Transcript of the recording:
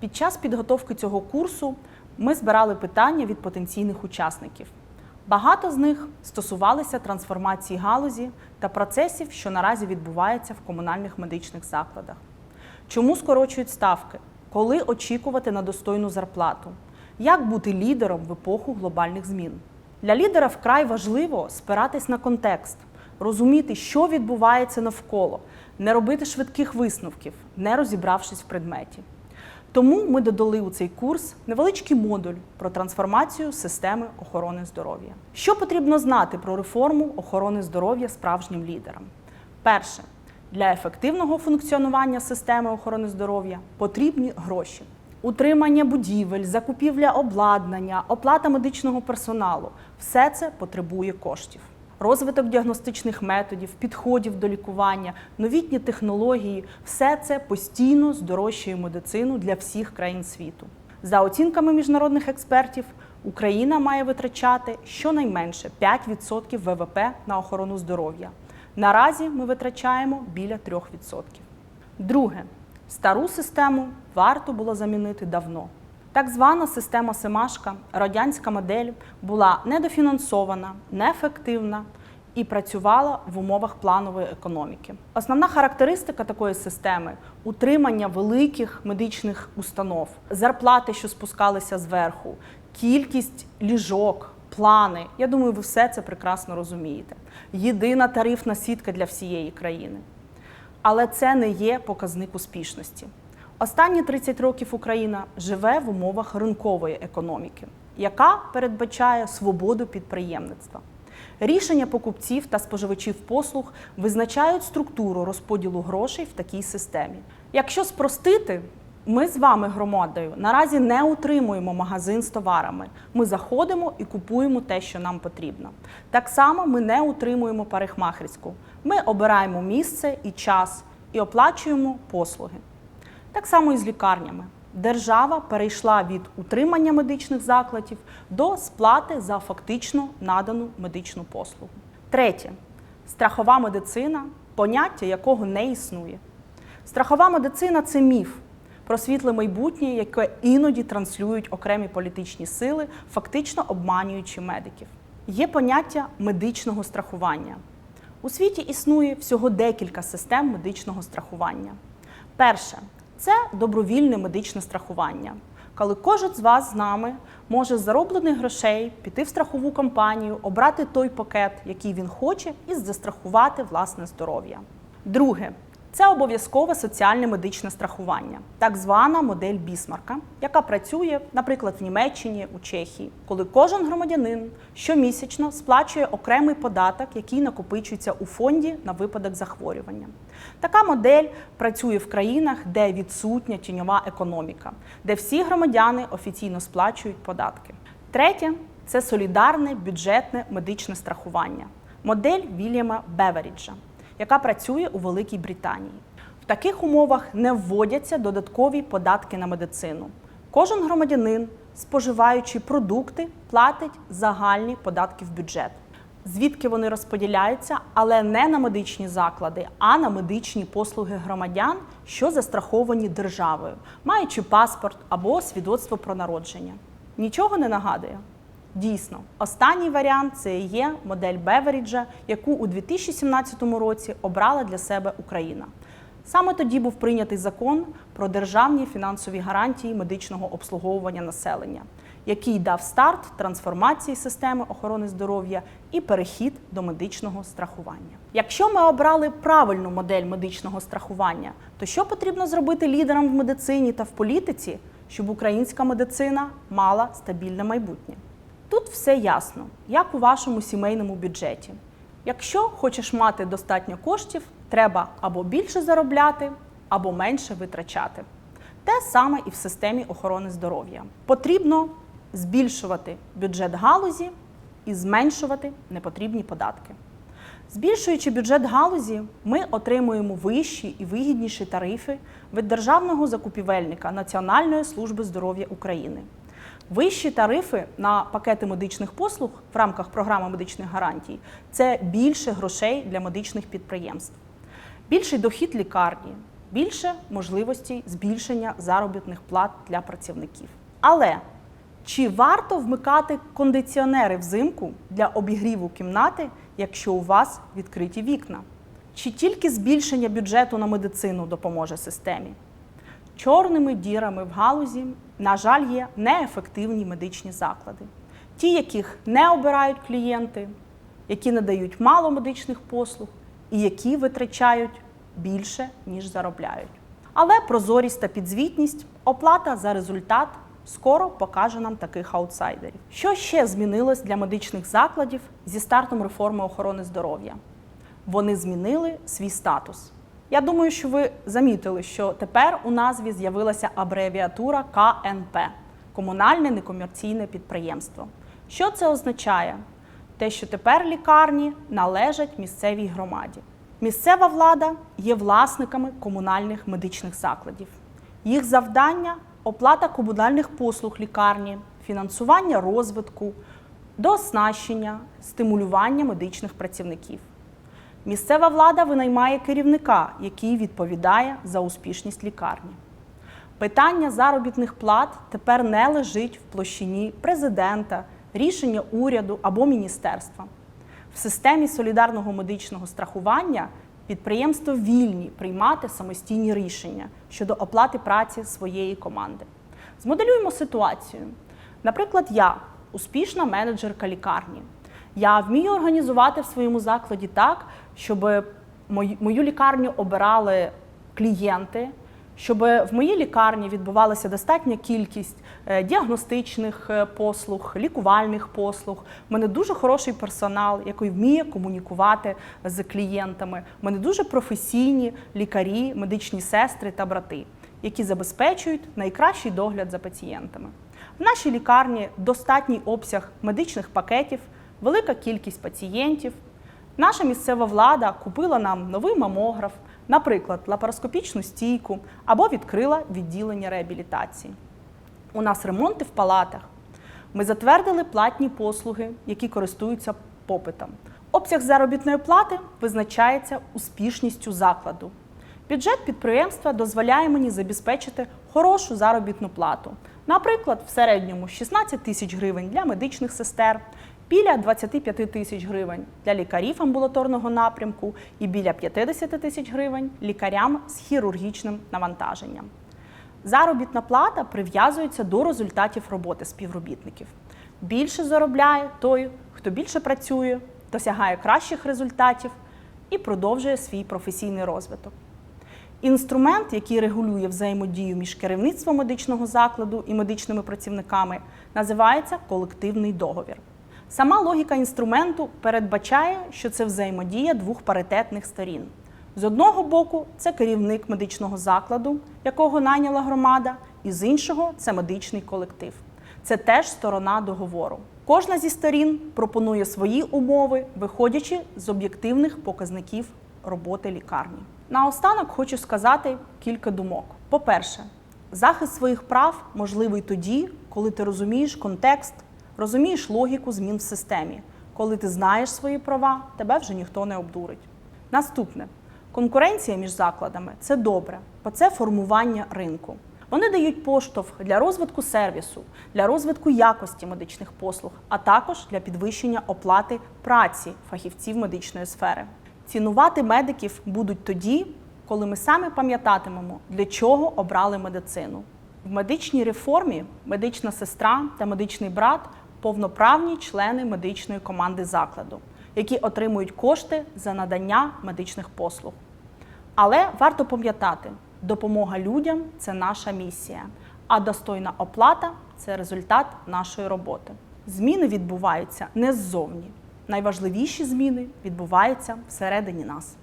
Під час підготовки цього курсу ми збирали питання від потенційних учасників. Багато з них стосувалися трансформації галузі та процесів, що наразі відбуваються в комунальних медичних закладах. Чому скорочують ставки? Коли очікувати на достойну зарплату? Як бути лідером в епоху глобальних змін? Для лідера вкрай важливо спиратись на контекст, розуміти, що відбувається навколо, не робити швидких висновків, не розібравшись в предметі. Тому ми додали у цей курс невеличкий модуль про трансформацію системи охорони здоров'я. Що потрібно знати про реформу охорони здоров'я справжнім лідерам? Перше, для ефективного функціонування системи охорони здоров'я потрібні гроші. Утримання будівель, закупівля обладнання, оплата медичного персоналу все це потребує коштів. Розвиток діагностичних методів, підходів до лікування, новітні технології все це постійно здорожчує медицину для всіх країн світу. За оцінками міжнародних експертів, Україна має витрачати щонайменше 5% ВВП на охорону здоров'я. Наразі ми витрачаємо біля 3%. Друге, стару систему варто було замінити давно. Так звана система Семашка, радянська модель, була недофінансована, неефективна і працювала в умовах планової економіки. Основна характеристика такої системи утримання великих медичних установ, зарплати, що спускалися зверху, кількість ліжок, плани. Я думаю, ви все це прекрасно розумієте. Єдина тарифна сітка для всієї країни. Але це не є показник успішності. Останні 30 років Україна живе в умовах ринкової економіки, яка передбачає свободу підприємництва. Рішення покупців та споживачів послуг визначають структуру розподілу грошей в такій системі. Якщо спростити, ми з вами громадою наразі не утримуємо магазин з товарами. Ми заходимо і купуємо те, що нам потрібно. Так само ми не утримуємо парикмахерську. Ми обираємо місце і час і оплачуємо послуги. Так само і з лікарнями. Держава перейшла від утримання медичних закладів до сплати за фактично надану медичну послугу. Третє страхова медицина, поняття якого не існує. Страхова медицина це міф про світле майбутнє, яке іноді транслюють окремі політичні сили, фактично обманюючи медиків. Є поняття медичного страхування. У світі існує всього декілька систем медичного страхування. Перше це добровільне медичне страхування, коли кожен з вас з нами може з зароблених грошей піти в страхову компанію, обрати той пакет, який він хоче, і застрахувати власне здоров'я. Друге це обов'язкове соціальне медичне страхування, так звана модель Бісмарка, яка працює, наприклад, в Німеччині, у Чехії, коли кожен громадянин щомісячно сплачує окремий податок, який накопичується у фонді на випадок захворювання. Така модель працює в країнах, де відсутня тіньова економіка, де всі громадяни офіційно сплачують податки. Третє це солідарне бюджетне медичне страхування, модель Вільяма Беверіджа яка працює у Великій Британії. В таких умовах не вводяться додаткові податки на медицину. Кожен громадянин, споживаючи продукти, платить загальні податки в бюджет. Звідки вони розподіляються, але не на медичні заклади, а на медичні послуги громадян, що застраховані державою, маючи паспорт або свідоцтво про народження. Нічого не нагадує. Дійсно, останній варіант це є модель Беверіджа, яку у 2017 році обрала для себе Україна. Саме тоді був прийнятий закон про державні фінансові гарантії медичного обслуговування населення, який дав старт трансформації системи охорони здоров'я і перехід до медичного страхування. Якщо ми обрали правильну модель медичного страхування, то що потрібно зробити лідерам в медицині та в політиці, щоб українська медицина мала стабільне майбутнє? Тут все ясно, як у вашому сімейному бюджеті. Якщо хочеш мати достатньо коштів, треба або більше заробляти, або менше витрачати. Те саме і в системі охорони здоров'я. Потрібно збільшувати бюджет галузі і зменшувати непотрібні податки. Збільшуючи бюджет галузі, ми отримуємо вищі і вигідніші тарифи від державного закупівельника Національної служби здоров'я України. Вищі тарифи на пакети медичних послуг в рамках програми медичних гарантій це більше грошей для медичних підприємств, більший дохід лікарні, більше можливостей збільшення заробітних плат для працівників. Але чи варто вмикати кондиціонери взимку для обігріву кімнати, якщо у вас відкриті вікна? Чи тільки збільшення бюджету на медицину допоможе системі? Чорними дірами в галузі, на жаль, є неефективні медичні заклади, ті, яких не обирають клієнти, які надають мало медичних послуг і які витрачають більше, ніж заробляють. Але прозорість та підзвітність, оплата за результат скоро покаже нам таких аутсайдерів. Що ще змінилось для медичних закладів зі стартом реформи охорони здоров'я? Вони змінили свій статус. Я думаю, що ви замітили, що тепер у назві з'явилася абревіатура КНП комунальне некомерційне підприємство. Що це означає? Те, що тепер лікарні належать місцевій громаді. Місцева влада є власниками комунальних медичних закладів. Їх завдання оплата комунальних послуг лікарні, фінансування розвитку, дооснащення, стимулювання медичних працівників. Місцева влада винаймає керівника, який відповідає за успішність лікарні. Питання заробітних плат тепер не лежить в площині президента, рішення уряду або міністерства. В системі солідарного медичного страхування підприємства вільні приймати самостійні рішення щодо оплати праці своєї команди. Змоделюємо ситуацію. Наприклад, я успішна менеджерка лікарні. Я вмію організувати в своєму закладі так, щоб мою мою лікарню обирали клієнти, щоб в моїй лікарні відбувалася достатня кількість е, діагностичних е, послуг, лікувальних послуг. У мене дуже хороший персонал, який вміє комунікувати з клієнтами. У мене дуже професійні лікарі, медичні сестри та брати, які забезпечують найкращий догляд за пацієнтами. В нашій лікарні достатній обсяг медичних пакетів, велика кількість пацієнтів. Наша місцева влада купила нам новий мамограф, наприклад, лапароскопічну стійку або відкрила відділення реабілітації. У нас ремонти в палатах. Ми затвердили платні послуги, які користуються попитом. Обсяг заробітної плати визначається успішністю закладу. Бюджет підприємства дозволяє мені забезпечити хорошу заробітну плату. Наприклад, в середньому 16 тисяч гривень для медичних сестер, біля 25 тисяч гривень для лікарів амбулаторного напрямку і біля 50 тисяч гривень лікарям з хірургічним навантаженням. Заробітна плата прив'язується до результатів роботи співробітників. Більше заробляє той, хто більше працює, досягає кращих результатів і продовжує свій професійний розвиток. Інструмент, який регулює взаємодію між керівництвом медичного закладу і медичними працівниками, називається колективний договір. Сама логіка інструменту передбачає, що це взаємодія двох паритетних сторін. З одного боку, це керівник медичного закладу, якого найняла громада, і з іншого це медичний колектив. Це теж сторона договору. Кожна зі сторін пропонує свої умови, виходячи з об'єктивних показників роботи лікарні. Наостанок хочу сказати кілька думок. По-перше, захист своїх прав можливий тоді, коли ти розумієш контекст, розумієш логіку змін в системі. Коли ти знаєш свої права, тебе вже ніхто не обдурить. Наступне конкуренція між закладами це добре, бо це формування ринку. Вони дають поштовх для розвитку сервісу, для розвитку якості медичних послуг, а також для підвищення оплати праці фахівців медичної сфери. Цінувати медиків будуть тоді, коли ми саме пам'ятатимемо, для чого обрали медицину. В медичній реформі медична сестра та медичний брат повноправні члени медичної команди закладу, які отримують кошти за надання медичних послуг. Але варто пам'ятати, допомога людям це наша місія, а достойна оплата це результат нашої роботи. Зміни відбуваються не ззовні. Найважливіші зміни відбуваються всередині нас.